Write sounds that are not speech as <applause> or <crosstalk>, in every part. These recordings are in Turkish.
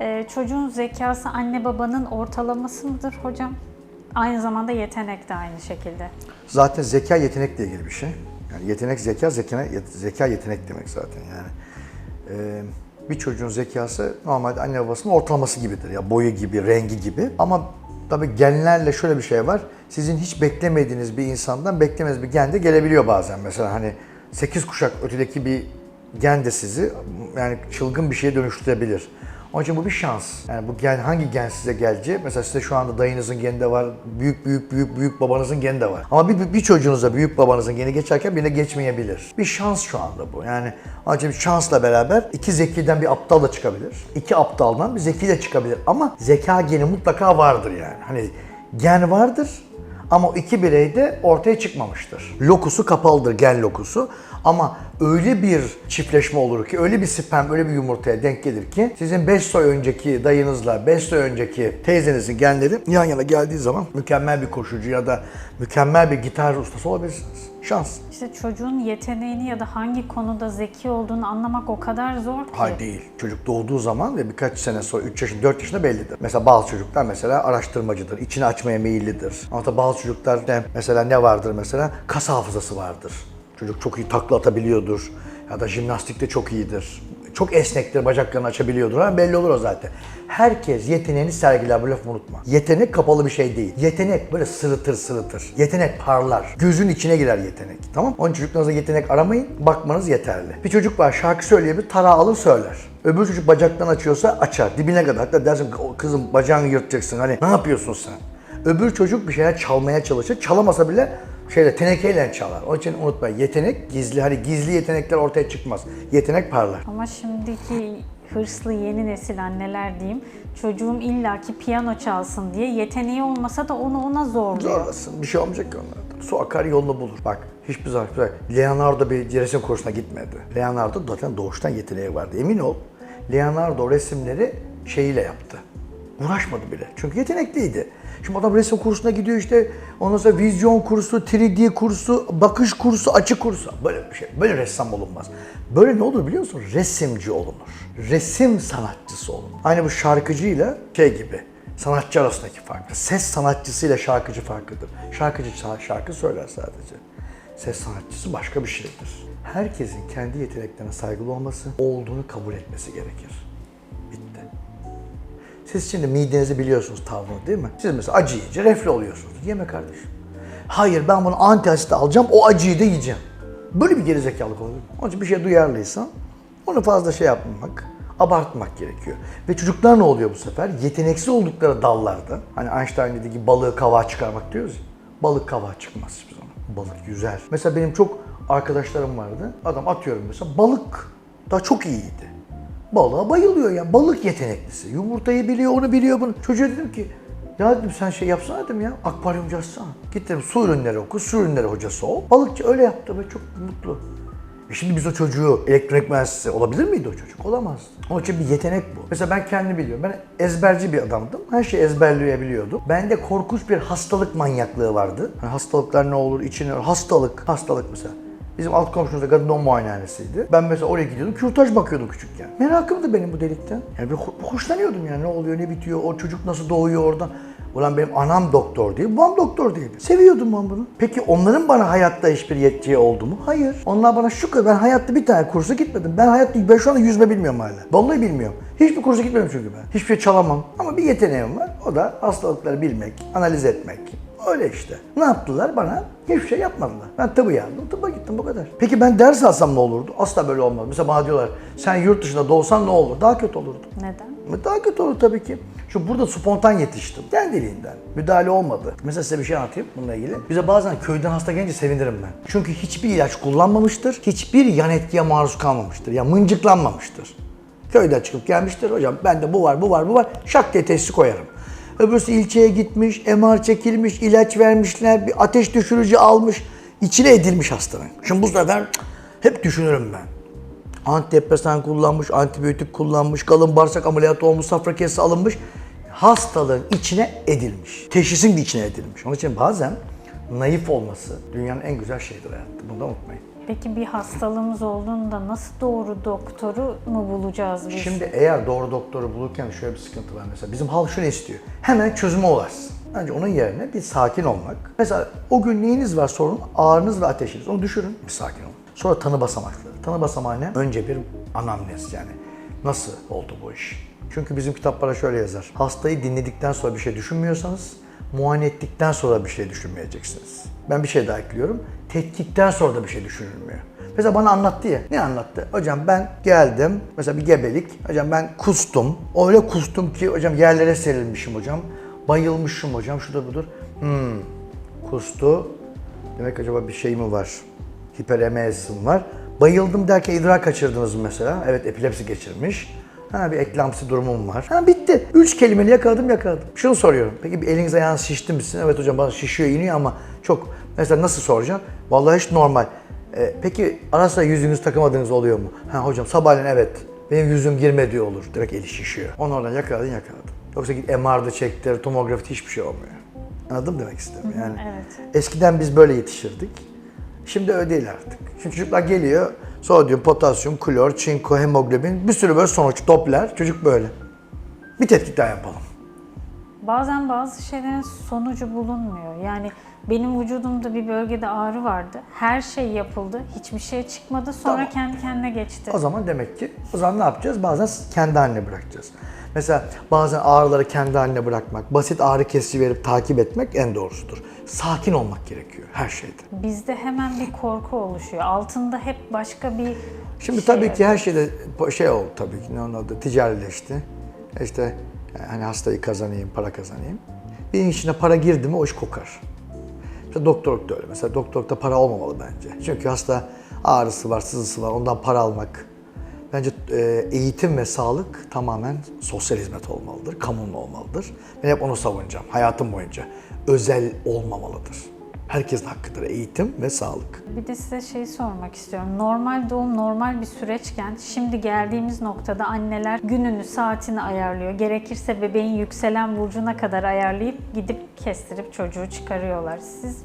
Ee, çocuğun zekası anne babanın ortalaması mıdır hocam? Aynı zamanda yetenek de aynı şekilde. Zaten zeka yetenekle ilgili bir şey. Yani yetenek zeka, zeka, zeka yetenek demek zaten yani. Ee, bir çocuğun zekası normalde anne babasının ortalaması gibidir. Ya boyu gibi, rengi gibi. Ama tabii genlerle şöyle bir şey var. Sizin hiç beklemediğiniz bir insandan beklemediğiniz bir gen de gelebiliyor bazen. Mesela hani 8 kuşak ötedeki bir gen de sizi yani çılgın bir şeye dönüştürebilir. Onun için bu bir şans. Yani bu gen hangi gen size gelecek? Mesela size şu anda dayınızın geni de var, büyük büyük büyük büyük babanızın geni de var. Ama bir, bir, bir çocuğunuza büyük babanızın geni geçerken birine geçmeyebilir. Bir şans şu anda bu. Yani için şansla beraber iki zekiden bir aptal da çıkabilir. İki aptaldan bir zeki de çıkabilir. Ama zeka geni mutlaka vardır yani. Hani gen vardır ama o iki birey de ortaya çıkmamıştır. Lokusu kapalıdır, gen lokusu. Ama öyle bir çiftleşme olur ki, öyle bir sperm, öyle bir yumurtaya denk gelir ki sizin 5 soy önceki dayınızla 5 soy önceki teyzenizin genleri yan yana geldiği zaman mükemmel bir koşucu ya da mükemmel bir gitar ustası olabilirsiniz. Şans. İşte çocuğun yeteneğini ya da hangi konuda zeki olduğunu anlamak o kadar zor ki. Hayır değil. Çocuk doğduğu zaman ve birkaç sene sonra 3 yaşında 4 yaşında bellidir. Mesela bazı çocuklar mesela araştırmacıdır. içini açmaya meyillidir. Ama tabii bazı çocuklar mesela ne vardır mesela? Kas hafızası vardır. Çocuk çok iyi takla atabiliyordur. Ya da jimnastikte çok iyidir. Çok esnektir, bacaklarını açabiliyordur. Ha, belli olur o zaten. Herkes yeteneğini sergiler, bu lafı unutma. Yetenek kapalı bir şey değil. Yetenek böyle sırıtır sırıtır. Yetenek parlar. Gözün içine girer yetenek. Tamam Onun çocuklarınıza yetenek aramayın, bakmanız yeterli. Bir çocuk var şarkı söyleyebilir, tarağı alır söyler. Öbür çocuk bacaktan açıyorsa açar, dibine kadar. Hatta dersin "O kızım bacağını yırtacaksın, hani ne yapıyorsun sen? Öbür çocuk bir şeyler çalmaya çalışır, çalamasa bile şeyle tenekeyle çalar. Onun için unutmayın yetenek gizli hani gizli yetenekler ortaya çıkmaz. Yetenek parlar. Ama şimdiki hırslı yeni nesil anneler diyeyim, çocuğum illaki piyano çalsın diye yeteneği olmasa da onu ona zorluyor. Zorlasın. Bir şey olmayacak ki onlardan. Su akar yolunu bulur. Bak hiçbir zaman Leonardo bir resim kursuna gitmedi. Leonardo zaten doğuştan yeteneği vardı. Emin ol. Leonardo resimleri şeyiyle yaptı. Uğraşmadı bile. Çünkü yetenekliydi. Şimdi adam resim kursuna gidiyor işte. Ondan sonra vizyon kursu, 3D kursu, bakış kursu, açı kursu. Böyle bir şey. Böyle ressam olunmaz. Böyle ne olur biliyor musun? Resimci olunur. Resim sanatçısı olunur. Aynı bu şarkıcıyla şey gibi. Sanatçı arasındaki fark. Ses sanatçısıyla şarkıcı farklıdır. Şarkıcı şa- şarkı söyler sadece. Ses sanatçısı başka bir şeydir. Herkesin kendi yeteneklerine saygılı olması, olduğunu kabul etmesi gerekir. Bitti. Siz şimdi midenizi biliyorsunuz tavrını değil mi? Siz mesela acı yiyince reflü oluyorsunuz. Yeme kardeşim. Hayır ben bunu antiasit alacağım, o acıyı da yiyeceğim. Böyle bir gerizekalılık olur. Onun için bir şey duyarlıysan onu fazla şey yapmamak, abartmak gerekiyor. Ve çocuklar ne oluyor bu sefer? Yeteneksiz oldukları dallarda, hani Einstein dediği gibi balığı kavağa çıkarmak diyoruz ya, balık kavağa çıkmaz hiçbir zaman. Balık yüzer. Mesela benim çok arkadaşlarım vardı. Adam atıyorum mesela balık da çok iyiydi. Balığa bayılıyor ya. Balık yeteneklisi. Yumurtayı biliyor, onu biliyor bunu. Çocuğa dedim ki ya dedim sen şey yapsana dedim ya. Akvaryumcu açsana. Git su ürünleri oku, su ürünleri hocası ol. Balıkçı öyle yaptı ve çok mutlu. E şimdi biz o çocuğu elektronik mühendisliği olabilir miydi o çocuk? Olamaz. Onun için bir yetenek bu. Mesela ben kendimi biliyorum. Ben ezberci bir adamdım. Her şeyi ezberleyebiliyordum. Bende korkunç bir hastalık manyaklığı vardı. Hani hastalıklar ne olur, içine hastalık, hastalık mesela. Bizim alt komşumuzda kadın doğum muayenehanesiydi. Ben mesela oraya gidiyordum, kürtaj bakıyordum küçükken. Merakımdı benim bu delikten. Yani bir ho- hoşlanıyordum yani ne oluyor, ne bitiyor, o çocuk nasıl doğuyor oradan. Ulan benim anam doktor değil, babam doktor değil. Seviyordum ben bunu. Peki onların bana hayatta hiçbir yetkiyi oldu mu? Hayır. Onlar bana şu kadar, ben hayatta bir tane kursa gitmedim. Ben hayatta, ben şu anda yüzme bilmiyorum hala. Vallahi bilmiyorum. Hiçbir kursa gitmedim çünkü ben. Hiçbir şey çalamam. Ama bir yeteneğim var. O da hastalıkları bilmek, analiz etmek. Öyle işte. Ne yaptılar bana? Hiçbir şey yapmadılar. Ben tıbbı yazdım, tıbba gittim bu kadar. Peki ben ders alsam ne olurdu? Asla böyle olmaz. Mesela bana diyorlar, sen yurt dışında doğsan ne olur? Daha kötü olurdu. Neden? Daha kötü olur tabii ki. Şu burada spontan yetiştim. Kendiliğinden. Müdahale olmadı. Mesela size bir şey anlatayım bununla ilgili. Bize bazen köyden hasta gelince sevinirim ben. Çünkü hiçbir ilaç kullanmamıştır. Hiçbir yan etkiye maruz kalmamıştır. Ya mıncıklanmamıştır. Köyden çıkıp gelmiştir. Hocam bende bu var, bu var, bu var. Şak diye teşhisi koyarım. Öbürsü ilçeye gitmiş, MR çekilmiş, ilaç vermişler, bir ateş düşürücü almış. içine edilmiş hastanın. Şimdi bu sefer hep düşünürüm ben. Antidepresan kullanmış, antibiyotik kullanmış, kalın bağırsak ameliyatı olmuş, safra kesesi alınmış. Hastalığın içine edilmiş. Teşhisin de içine edilmiş. Onun için bazen naif olması dünyanın en güzel şeyidir hayatta. Bunu da unutmayın. Peki bir hastalığımız olduğunda nasıl doğru doktoru mu bulacağız biz? Şimdi eğer doğru doktoru bulurken şöyle bir sıkıntı var mesela. Bizim halk şunu istiyor. Hemen çözüme ulaşsın. Bence onun yerine bir sakin olmak. Mesela o gün neyiniz var sorun? Ağrınız ve ateşiniz. Onu düşürün. Bir sakin olun. Sonra tanı basamakları. Tanı basamağı ne? Önce bir anamnez yani. Nasıl oldu bu iş? Çünkü bizim kitaplara şöyle yazar. Hastayı dinledikten sonra bir şey düşünmüyorsanız muayene ettikten sonra bir şey düşünmeyeceksiniz. Ben bir şey daha ekliyorum. Tetkikten sonra da bir şey düşünülmüyor. Mesela bana anlattı ya. Ne anlattı? Hocam ben geldim. Mesela bir gebelik. Hocam ben kustum. Öyle kustum ki hocam yerlere serilmişim hocam. Bayılmışım hocam. Şurada budur. Hmm. Kustu. Demek acaba bir şey mi var? Hiperemezim var. Bayıldım derken idrar kaçırdınız mesela? Evet epilepsi geçirmiş. Ha bir eklamsi durumum var. Ha bitti. Üç kelimeyle yakaladım yakaladım. Şunu soruyorum. Peki bir eliniz ayağınız şişti misin? Evet hocam bana şişiyor iniyor ama çok mesela nasıl soracağım? Vallahi hiç normal. Ee, peki ara sıra yüzünüz takımadığınız oluyor mu? Ha hocam sabahleyin evet. Benim yüzüm girmediği olur. Direkt eli şişiyor. Onu oradan yakaladın yakaladın. Yoksa git MR'da çektir, tomografi hiçbir şey olmuyor. Anladın mı demek istedim yani. evet. Eskiden biz böyle yetişirdik. Şimdi öyle değil artık. Şimdi çocuklar geliyor, sodyum, potasyum, klor, çinko, hemoglobin, bir sürü böyle sonuç toplar. Çocuk böyle. Bir tetkik daha yapalım. Bazen bazı şeylerin sonucu bulunmuyor. Yani benim vücudumda bir bölgede ağrı vardı. Her şey yapıldı. Hiçbir şey çıkmadı. Sonra Tamam. kendi kendine geçti. O zaman demek ki o zaman ne yapacağız? Bazen kendi haline bırakacağız. Mesela bazen ağrıları kendi haline bırakmak, basit ağrı kesici verip takip etmek en doğrusudur. Sakin olmak gerekiyor her şeyde. Bizde hemen bir korku oluşuyor. Altında hep başka bir Şimdi şey tabii ki her şeyde şey oldu tabii ki ne onun adı ticarileşti. İşte hani hastayı kazanayım, para kazanayım. Bir içine para girdi mi o iş kokar. İşte doktorluk da öyle. Mesela doktorlukta para olmamalı bence. Çünkü hasta ağrısı var, sızısı var. Ondan para almak. Bence e, eğitim ve sağlık tamamen sosyal hizmet olmalıdır, kamunun olmalıdır. Ben hep onu savunacağım hayatım boyunca. Özel olmamalıdır. Herkesin hakkıdır eğitim ve sağlık. Bir de size şey sormak istiyorum. Normal doğum normal bir süreçken şimdi geldiğimiz noktada anneler gününü, saatini ayarlıyor. Gerekirse bebeğin yükselen burcuna kadar ayarlayıp gidip kestirip çocuğu çıkarıyorlar. Siz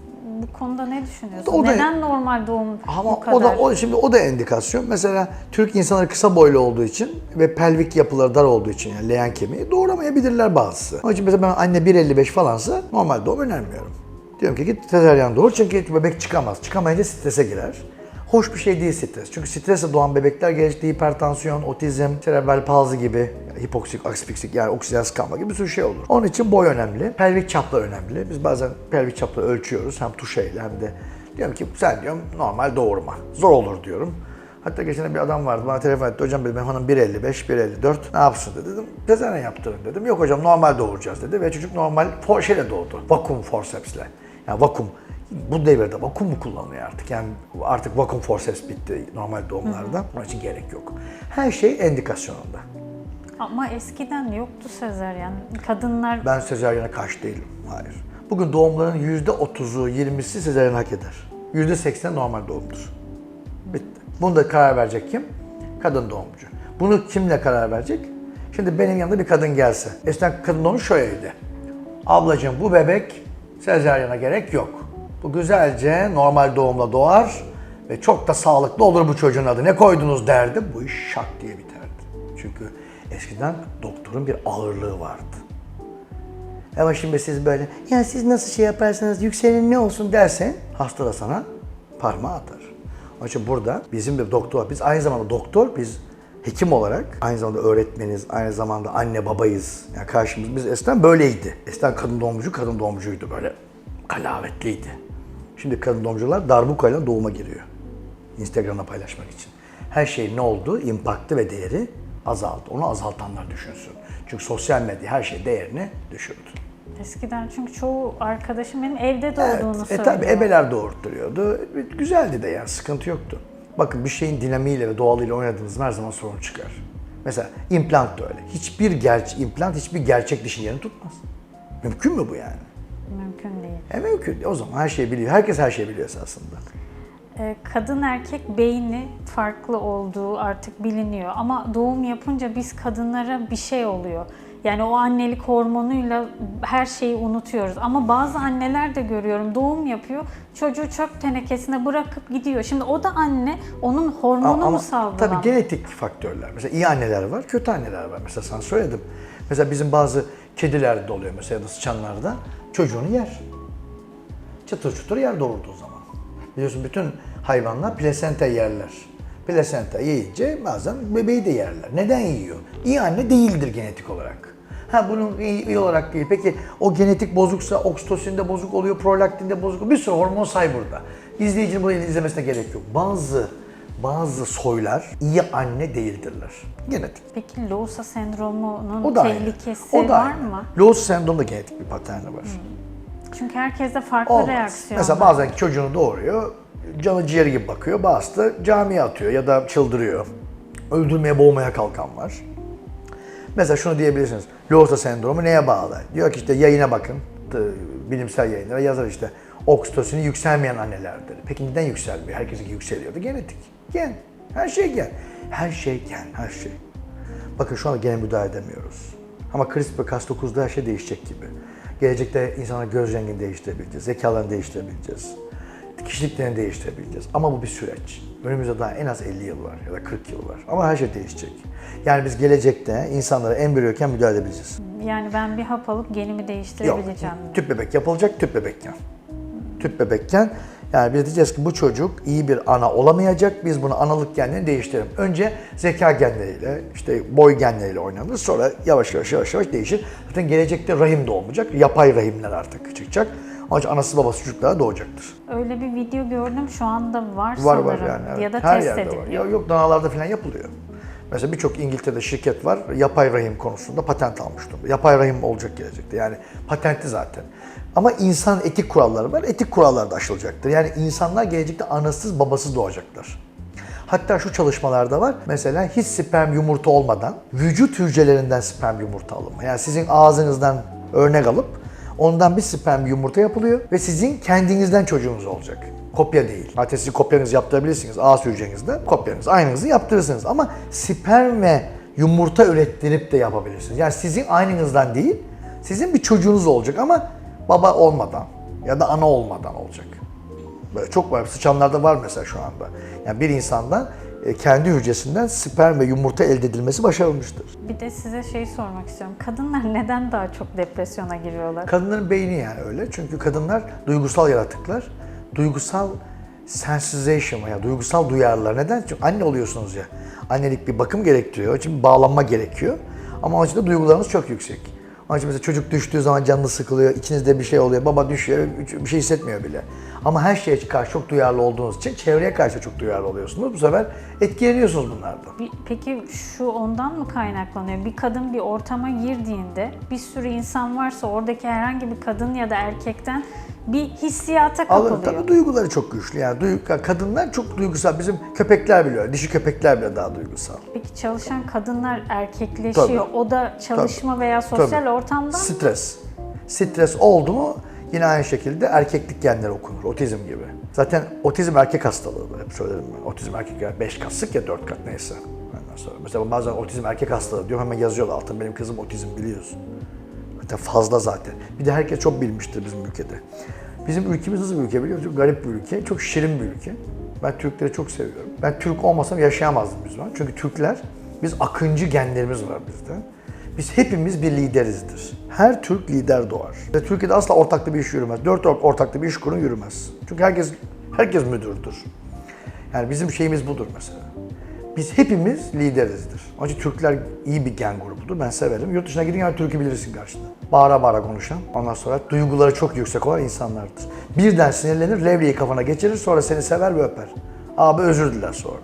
bu konuda ne düşünüyorsunuz? O da- Neden normal doğum Ama bu kadar? o da o şimdi o da endikasyon. Mesela Türk insanları kısa boylu olduğu için ve pelvik yapıları dar olduğu için yani leğen kemiği doğuramayabilirler bazısı. Onun için mesela ben anne 1.55 falansa normal doğum önermiyorum. Diyorum ki git sezaryen doğur çünkü bebek çıkamaz. Çıkamayınca strese girer. Hoş bir şey değil stres. Çünkü stresle doğan bebekler gençlikte hipertansiyon, otizm, serebral palzi gibi hipoksik, aspiksik yani oksijen sıkanma gibi bir sürü şey olur. Onun için boy önemli. Pelvik çaplar önemli. Biz bazen pelvik çapları ölçüyoruz hem tuşeyle hem de diyorum ki sen diyorum normal doğurma. Zor olur diyorum. Hatta geçen bir adam vardı bana telefon etti. Hocam dedi benim hanım 1.55, 1.54 ne yapsın dedi. Dedim sezaryen yaptırın dedim. Yok hocam normal doğuracağız dedi ve çocuk normal for, şeyle doğdu. Vakum forcepsle. Yani vakum bu devirde vakum mu kullanılıyor artık? Yani artık vakum forceps bitti normal doğumlarda. Onun için gerek yok. Her şey endikasyonunda. Ama eskiden yoktu sezaryen. Kadınlar Ben sezaryene karşı değilim. Hayır. Bugün doğumların %30'u, 20'si sezaryen hak eder. %80 normal doğumdur. Bitti. Bunu da karar verecek kim? Kadın doğumcu. Bunu kimle karar verecek? Şimdi benim yanımda bir kadın gelse. Eskiden kadın doğumu şöyleydi. Ablacığım bu bebek sezaryene gerek yok. Bu güzelce normal doğumla doğar ve çok da sağlıklı olur bu çocuğun adı. Ne koydunuz derdi. Bu iş şak diye biterdi. Çünkü eskiden doktorun bir ağırlığı vardı. Ama şimdi siz böyle, ya siz nasıl şey yaparsanız yükselen ne olsun dersen hasta da sana parmağı atar. Onun için burada bizim bir doktor, biz aynı zamanda doktor, biz hekim olarak aynı zamanda öğretmeniz, aynı zamanda anne babayız. Yani karşımız biz eskiden böyleydi. Eskiden kadın doğumcu kadın doğumcuydu böyle kalavetliydi. Şimdi kadın doğumcular darbukayla doğuma giriyor. Instagram'da paylaşmak için. Her şey ne oldu? İmpaktı ve değeri azaldı. Onu azaltanlar düşünsün. Çünkü sosyal medya her şey değerini düşürdü. eskiden çünkü çoğu arkadaşım benim evde doğduğunu Evet, e söylüyor. tabi ebeler doğurtturuyordu. Güzeldi de yani sıkıntı yoktu. Bakın bir şeyin dinamiğiyle ve doğalıyla oynadığınız her zaman sorun çıkar. Mesela implant da öyle. Hiçbir gerçek implant hiçbir gerçek dişin yerini tutmaz. Mümkün mü bu yani? Mümkün değil. E mümkün. O zaman her şeyi biliyor. Herkes her şeyi biliyor esasında. Ee, kadın erkek beyni farklı olduğu artık biliniyor ama doğum yapınca biz kadınlara bir şey oluyor. Yani o annelik hormonuyla her şeyi unutuyoruz. Ama bazı anneler de görüyorum doğum yapıyor, çocuğu çöp tenekesine bırakıp gidiyor. Şimdi o da anne, onun hormonu mu salgılanıyor? tabii genetik faktörler. Mesela iyi anneler var, kötü anneler var. Mesela sana söyledim. Mesela bizim bazı kedilerde de oluyor mesela ya da sıçanlarda çocuğunu yer. Çıtır çıtır yer doğurduğu zaman. Biliyorsun bütün hayvanlar plasenta yerler. Plasenta yiyince bazen bebeği de yerler. Neden yiyor? İyi anne değildir genetik olarak. Ha bunun iyi, iyi olarak değil. Peki o genetik bozuksa oksitosin de bozuk oluyor, prolaktin de bozuk oluyor. Bir sürü hormon say burada. İzleyicinin bunu izlemesine gerek yok. Bazı bazı soylar iyi anne değildirler. Genetik. Peki Lowsa sendromunun O da aynı. tehlikesi O da var aynı. mı? Loğusa sendromu da genetik bir paterni var. Çünkü herkeste farklı Olmaz. reaksiyon Mesela var. bazen çocuğunu doğuruyor, canı ciğeri gibi bakıyor, bazısı da camiye atıyor ya da çıldırıyor. Öldürmeye, boğmaya kalkan var. Mesela şunu diyebilirsiniz, Lowsa sendromu neye bağlı? Diyor ki işte yayına bakın, bilimsel yayınlara yazar işte oksitosini yükselmeyen annelerdir. Peki neden yükselmiyor? Herkesinki yükseliyordu. Genetik. Gen. Her şey gen. Her şey gen, her şey. Bakın şu anda gene müdahale edemiyoruz. Ama CRISPR-Cas9'da her şey değişecek gibi. Gelecekte insanların göz rengini değiştirebileceğiz, zekalarını değiştirebileceğiz, kişiliklerini değiştirebileceğiz. Ama bu bir süreç. Önümüzde daha en az 50 yıl var ya da 40 yıl var. Ama her şey değişecek. Yani biz gelecekte insanlara embriyoken müdahale edebileceğiz. Yani ben bir hap alıp genimi Yok, değiştirebileceğim. tüp bebek yapılacak tüp bebekken. Tüp bebekken yani biz diyeceğiz ki bu çocuk iyi bir ana olamayacak. Biz bunu analık genlerini değiştirelim. Önce zeka genleriyle, işte boy genleriyle oynanır. Sonra yavaş yavaş yavaş yavaş değişir. Zaten gelecekte rahim de olmayacak. Yapay rahimler artık çıkacak. İçin anası babası çocuklara doğacaktır. Öyle bir video gördüm şu anda var, Var sanırım. var yani. evet. Ya da Her test yerde ediliyor. var. Ya yok danalarda falan yapılıyor. Mesela birçok İngiltere'de şirket var. Yapay rahim konusunda patent almış durumda. Yapay rahim olacak gelecekte. Yani patentli zaten. Ama insan etik kuralları var. Etik kurallar da aşılacaktır. Yani insanlar gelecekte anasız babasız doğacaklar. Hatta şu çalışmalarda var. Mesela hiç sperm yumurta olmadan vücut hücrelerinden sperm yumurta alınma. Yani sizin ağzınızdan örnek alıp ondan bir sperm yumurta yapılıyor ve sizin kendinizden çocuğunuz olacak. Kopya değil. Zaten siz kopyanızı yaptırabilirsiniz ağız hücrenizde. Kopyanızı aynınızı yaptırırsınız. Ama sperm ve yumurta ürettirip de yapabilirsiniz. Yani sizin aynınızdan değil, sizin bir çocuğunuz olacak ama baba olmadan ya da ana olmadan olacak. Böyle çok var. Sıçanlarda var mesela şu anda. Yani bir insandan e, kendi hücresinden sperm ve yumurta elde edilmesi başarılmıştır. Bir de size şey sormak istiyorum. Kadınlar neden daha çok depresyona giriyorlar? Kadınların beyni yani öyle. Çünkü kadınlar duygusal yaratıklar. Duygusal sensitization veya duygusal duyarlılar. Neden? Çünkü anne oluyorsunuz ya. Annelik bir bakım gerektiriyor. Bir bağlanma gerekiyor. Ama onun için de duygularınız çok yüksek. Onun için mesela çocuk düştüğü zaman canını sıkılıyor, içinizde bir şey oluyor, baba düşüyor, bir şey hissetmiyor bile. Ama her şeye karşı çok duyarlı olduğunuz için çevreye karşı çok duyarlı oluyorsunuz. Bu sefer etkileniyorsunuz bunlardan. Peki şu ondan mı kaynaklanıyor? Bir kadın bir ortama girdiğinde bir sürü insan varsa oradaki herhangi bir kadın ya da erkekten bir hissiyata Alır kapılıyor. tabii duyguları çok güçlü. Yani duygu, kadınlar çok duygusal. Bizim köpekler bile öyle. Dişi köpekler bile daha duygusal. Peki çalışan kadınlar erkekleşiyor. Tabii. O da çalışma veya sosyal Tabii. ortamdan mı? Stres. Stres oldu mu yine aynı şekilde erkeklik genleri okunur. Otizm gibi. Zaten otizm erkek hastalığıdır. Hep söylerim ben. Otizm erkek yani 5 katlık ya 4 kat neyse. Ondan sonra. Mesela bazen otizm erkek hastalığı diyorum hemen yazıyorlar altına benim kızım otizm biliyorsun. Hatta fazla zaten. Bir de herkes çok bilmiştir bizim ülkede. Bizim ülkemiz nasıl bir ülke biliyor musun? Garip bir ülke, çok şirin bir ülke. Ben Türkleri çok seviyorum. Ben Türk olmasam yaşayamazdım biz zaman. Çünkü Türkler, biz akıncı genlerimiz var bizde. Biz hepimiz bir liderizdir. Her Türk lider doğar. Ve Türkiye'de asla ortaklı bir iş yürümez. Dört ortak- ortaklı bir iş kurun yürümez. Çünkü herkes herkes müdürdür. Yani bizim şeyimiz budur mesela. Biz hepimiz liderizdir. Onun için Türkler iyi bir gen grubudur. Ben severim. Yurt dışına gidin yani Türk'ü bilirsin karşında. Bağıra bağıra konuşan, ondan sonra duyguları çok yüksek olan insanlardır. Birden sinirlenir, levyeyi kafana geçirir, sonra seni sever ve öper. Abi özür diler sonra.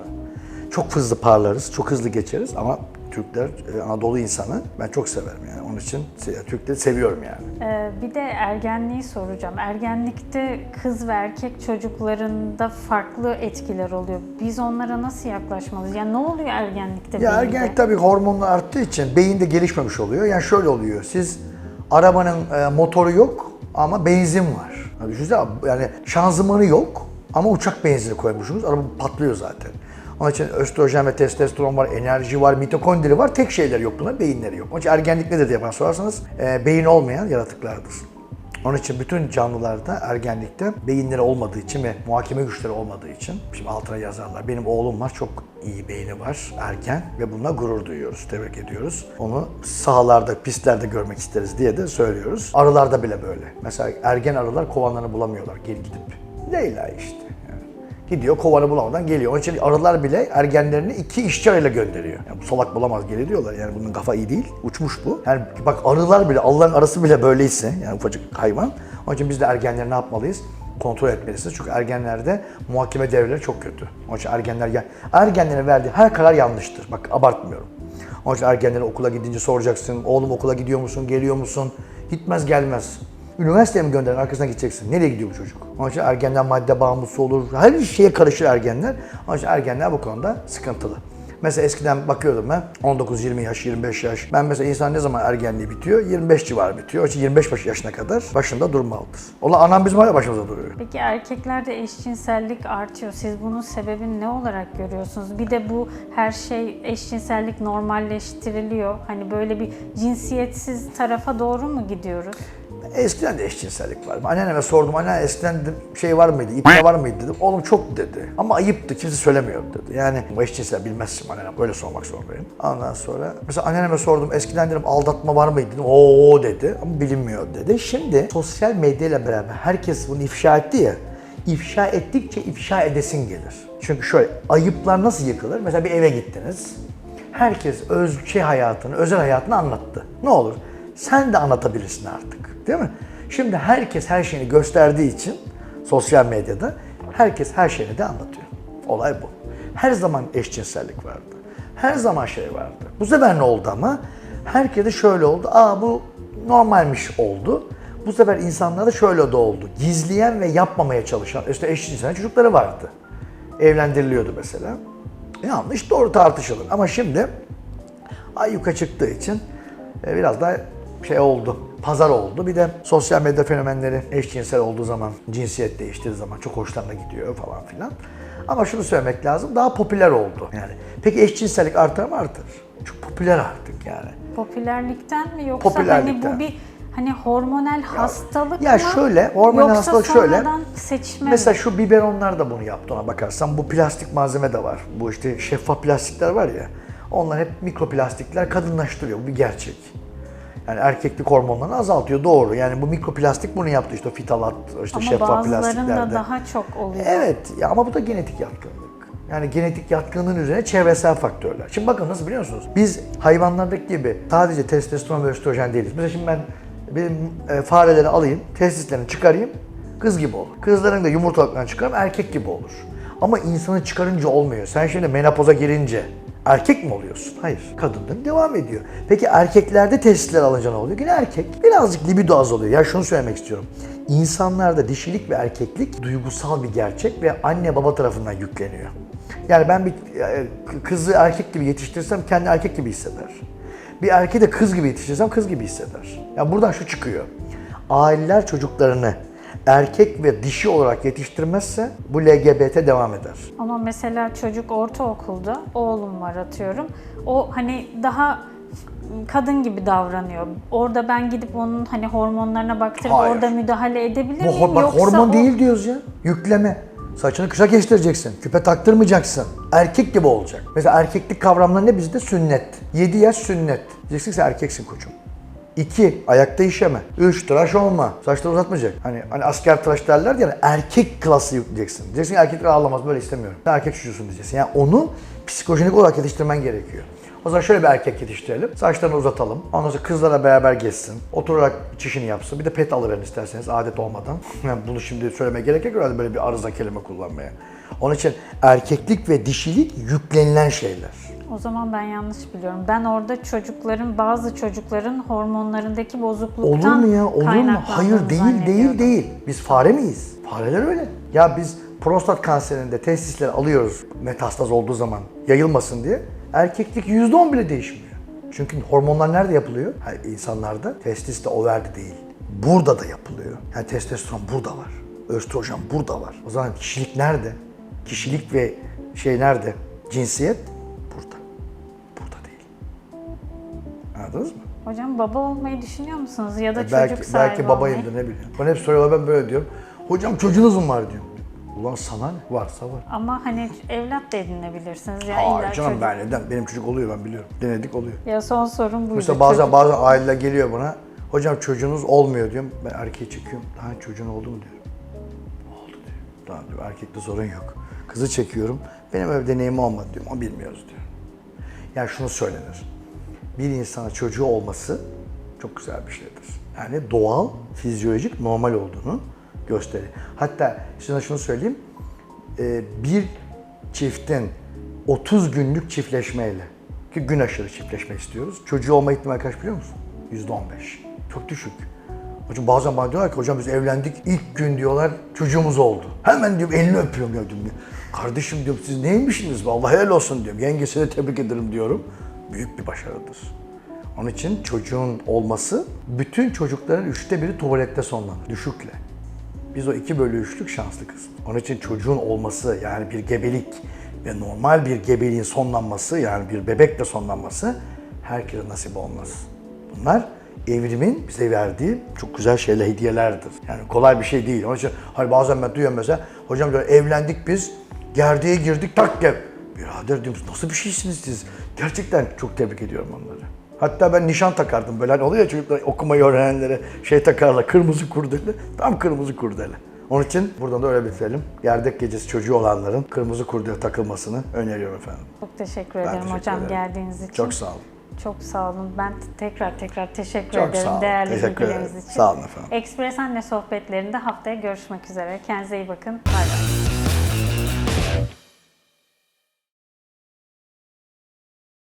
Çok hızlı parlarız, çok hızlı geçeriz ama Türkler, e, Anadolu insanı ben çok severim yani. Onun için Türkleri seviyorum yani. Ee, bir de ergenliği soracağım. Ergenlikte kız ve erkek çocuklarında farklı etkiler oluyor. Biz onlara nasıl yaklaşmalıyız? Yani ne oluyor ergenlikte Ya beyinde? ergenlik tabii hormonlar arttığı için beyin de gelişmemiş oluyor. Yani şöyle oluyor. Siz arabanın e, motoru yok ama benzin var. Yani düşünsene yani şanzımanı yok ama uçak benzini koymuşsunuz. Araba patlıyor zaten. Onun için östrojen ve testosteron var, enerji var, mitokondri var. Tek şeyleri yok buna, beyinleri yok. Onun için ergenlik nedir diye bana sorarsanız e, beyin olmayan yaratıklardır. Onun için bütün canlılarda ergenlikte beyinleri olmadığı için ve muhakeme güçleri olmadığı için şimdi altına yazarlar. Benim oğlum var çok iyi beyni var ergen ve bununla gurur duyuyoruz, tebrik ediyoruz. Onu sahalarda, pistlerde görmek isteriz diye de söylüyoruz. Arılarda bile böyle. Mesela ergen arılar kovanlarını bulamıyorlar geri gidip. Leyla işte. Gidiyor kovanı bulamadan geliyor. Onun için arılar bile ergenlerini iki işçi arıyla gönderiyor. Yani bu bulamaz geri diyorlar. Yani bunun kafa iyi değil. Uçmuş bu. Yani bak arılar bile, Allah'ın arısı bile böyleyse yani ufacık hayvan. Onun için biz de ergenleri ne yapmalıyız? Kontrol etmelisiniz. Çünkü ergenlerde muhakeme devreleri çok kötü. Onun için ergenler. Ergenlerin verdiği her karar yanlıştır. Bak abartmıyorum. Onun için ergenlere okula gidince soracaksın. Oğlum okula gidiyor musun? Geliyor musun? Gitmez gelmez. Üniversiteye mi gönderen arkasına gideceksin? Nereye gidiyor bu çocuk? Onun için ergenler madde bağımlısı olur. Her şeye karışır ergenler. Onun için ergenler bu konuda sıkıntılı. Mesela eskiden bakıyordum ben 19-20 yaş, 25 yaş. Ben mesela insan ne zaman ergenliği bitiyor? 25 civarı bitiyor. İçin 25 yaşına kadar başında durmalıdır. Ola anam bizim hala başımıza duruyor. Peki erkeklerde eşcinsellik artıyor. Siz bunun sebebini ne olarak görüyorsunuz? Bir de bu her şey eşcinsellik normalleştiriliyor. Hani böyle bir cinsiyetsiz tarafa doğru mu gidiyoruz? Eskiden de eşcinsellik var. Anneme sordum, anne eskiden şey var mıydı, ipne var mıydı dedim. Oğlum çok dedi. Ama ayıptı, kimse söylemiyordu dedi. Yani bu eşcinsel bilmezsin annene, böyle sormak zorundayım. Ondan sonra, mesela anneme sordum, eskiden dedim aldatma var mıydı dedim. Oo dedi ama bilinmiyor dedi. Şimdi sosyal medyayla beraber herkes bunu ifşa etti ya. ifşa ettikçe ifşa edesin gelir. Çünkü şöyle, ayıplar nasıl yıkılır? Mesela bir eve gittiniz. Herkes öz şey hayatını, özel hayatını anlattı. Ne olur? Sen de anlatabilirsin artık. Değil mi? Şimdi herkes her şeyini gösterdiği için sosyal medyada herkes her şeyini de anlatıyor. Olay bu. Her zaman eşcinsellik vardı. Her zaman şey vardı. Bu sefer ne oldu ama? Herkese şöyle oldu. Aa bu normalmiş oldu. Bu sefer insanlarda şöyle de oldu. Gizleyen ve yapmamaya çalışan, işte eşcinsel çocukları vardı. Evlendiriliyordu mesela. Yanlış doğru tartışılır. Ama şimdi ayyuka çıktığı için e, biraz da şey oldu, pazar oldu. Bir de sosyal medya fenomenleri eşcinsel olduğu zaman, cinsiyet değiştirdiği zaman çok hoşlarına gidiyor falan filan. Ama şunu söylemek lazım, daha popüler oldu. Yani peki eşcinsellik artar mı artar? Çok popüler artık yani. Popülerlikten mi yoksa Popülerlikten. hani bu bir hani hormonal hastalık ya mı? şöyle, hormonal yoksa hastalık şöyle. seçme Mesela mi? şu biberonlar da bunu yaptı ona bakarsan. Bu plastik malzeme de var. Bu işte şeffaf plastikler var ya. Onlar hep mikroplastikler kadınlaştırıyor. Bu bir gerçek. Yani erkeklik hormonlarını azaltıyor doğru. Yani bu mikroplastik bunu yaptı işte fitalat, işte Ama şeffaf plastiklerde. daha çok oluyor. Evet ya ama bu da genetik yatkınlık. Yani genetik yatkınlığın üzerine çevresel faktörler. Şimdi bakın nasıl biliyor musunuz? Biz hayvanlardaki gibi sadece testosteron ve östrojen değiliz. Mesela şimdi ben benim e, fareleri alayım, testislerini çıkarayım, kız gibi olur. Kızların da yumurtalıklarını çıkarım, erkek gibi olur. Ama insanı çıkarınca olmuyor. Sen şimdi menopoza girince erkek mi oluyorsun? Hayır. Kadından devam ediyor. Peki erkeklerde testisler alınca ne oluyor? Yine erkek. Birazcık libido azalıyor. Ya şunu söylemek istiyorum. İnsanlarda dişilik ve erkeklik duygusal bir gerçek ve anne baba tarafından yükleniyor. Yani ben bir e, kızı erkek gibi yetiştirsem kendi erkek gibi hisseder. Bir erkeği de kız gibi yetiştirsem kız gibi hisseder. Yani buradan şu çıkıyor. Aileler çocuklarını erkek ve dişi olarak yetiştirmezse bu LGBT devam eder. Ama mesela çocuk ortaokulda, oğlum var atıyorum. O hani daha kadın gibi davranıyor. Orada ben gidip onun hani hormonlarına baktırıp Hayır. orada müdahale edebilir Bu miyim? hor- bak Yoksa hormon o- değil diyoruz ya. Yükleme. Saçını kısa kestireceksin. Küpe taktırmayacaksın. Erkek gibi olacak. Mesela erkeklik kavramları ne bizde? Sünnet. 7 yaş sünnet. Diyeceksin erkeksin koçum. 2. Ayakta işeme. 3. Tıraş olma. Saçları uzatmayacak. Hani, hani asker tıraş derler ya erkek klası yükleyeceksin. Diyeceksin ki erkekler ağlamaz böyle istemiyorum. Sen erkek çocuğusun diyeceksin. Yani onu psikolojik olarak yetiştirmen gerekiyor. O zaman şöyle bir erkek yetiştirelim. Saçlarını uzatalım. Ondan sonra kızlara beraber gezsin. Oturarak çişini yapsın. Bir de pet alıverin isterseniz adet olmadan. <laughs> Yani bunu şimdi söylemeye gerek yok herhalde böyle bir arıza kelime kullanmaya. Onun için erkeklik ve dişilik yüklenilen şeyler. O zaman ben yanlış biliyorum. Ben orada çocukların, bazı çocukların hormonlarındaki Olur bozukluktan mu ya? Olur mu? Hayır değil değil değil. Biz fare miyiz? Fareler öyle. Ya biz prostat kanserinde testisleri alıyoruz metastaz olduğu zaman yayılmasın diye. Erkeklik %10 bile değişmiyor. Çünkü hormonlar nerede yapılıyor? Ha, insanlarda testis de overde değil. Burada da yapılıyor. Yani testosteron burada var. Östrojen burada var. O zaman kişilik nerede? Kişilik ve şey nerede? Cinsiyet Anladınız mı? Hocam baba olmayı düşünüyor musunuz? Ya da E çocuk belki sahibi belki babayımdır olmayı? ne bileyim. Bana hep soruyorlar ben böyle diyorum. Hocam çocuğunuz mu var diyorum. Ulan sana ne? Varsa var. Ama hani evlat da edinebilirsiniz ya Hayır illa canım çocuk. ben neden? Benim çocuk oluyor ben biliyorum. Denedik oluyor. Ya son sorun buydu. Mesela bazen Çocuk- bazen aileler geliyor bana. Hocam çocuğunuz olmuyor diyorum. Ben erkeği çekiyorum. Daha çocuğun oldu mu diyorum. Oldu diyor. Tamam diyor. Erkekte sorun yok. Kızı çekiyorum. Benim öyle deneyim olmadı diyorum. Ama bilmiyoruz diyor. Yani şunu söylenir. Bir insana çocuğu olması çok güzel bir şeydir. Yani doğal, fizyolojik, normal olduğunu gösterir. Hatta size şunu söyleyeyim. Ee, bir çiftin 30 günlük çiftleşmeyle ki gün aşırı çiftleşme istiyoruz. Çocuğu olma ihtimali kaç biliyor musun? %15. Çok düşük. Hocam bazen bana diyorlar ki hocam biz evlendik ilk gün diyorlar çocuğumuz oldu. Hemen diyorum elini öpüyorum ya diyorum. Kardeşim diyorum siz neymişsiniz be Allah helal olsun diyorum. Yengesine tebrik ederim diyorum. Büyük bir başarıdır. Onun için çocuğun olması bütün çocukların üçte biri tuvalette sonlanır. Düşükle. Biz o 2 bölü 3'lük şanslı kız. Onun için çocuğun olması yani bir gebelik ve normal bir gebeliğin sonlanması yani bir bebekle sonlanması herkese nasip olmaz. Bunlar evrimin bize verdiği çok güzel şeyler, hediyelerdir. Yani kolay bir şey değil. Onun için hani bazen ben duyuyorum mesela, hocam diyor evlendik biz, gerdeğe girdik tak gel. Birader diyorum nasıl bir şeysiniz siz? Gerçekten çok tebrik ediyorum onları. Hatta ben nişan takardım böyle hani oluyor ya çocuklar okumayı öğrenenlere şey takarlar kırmızı kurdele. Tam kırmızı kurdele. Onun için buradan da öyle bitirelim. Gerdek gecesi çocuğu olanların kırmızı kurdele takılmasını öneriyorum efendim. Çok teşekkür ederim teşekkür hocam ederim. geldiğiniz için. Çok sağ olun. Çok sağ olun. Ben tekrar tekrar teşekkür Çok ederim sağ olun. değerli Teşekkür bilgileriniz ederim. için. Sağ olun efendim. Ekspres Anne sohbetlerinde haftaya görüşmek üzere. Kendinize iyi bakın. Bay bay.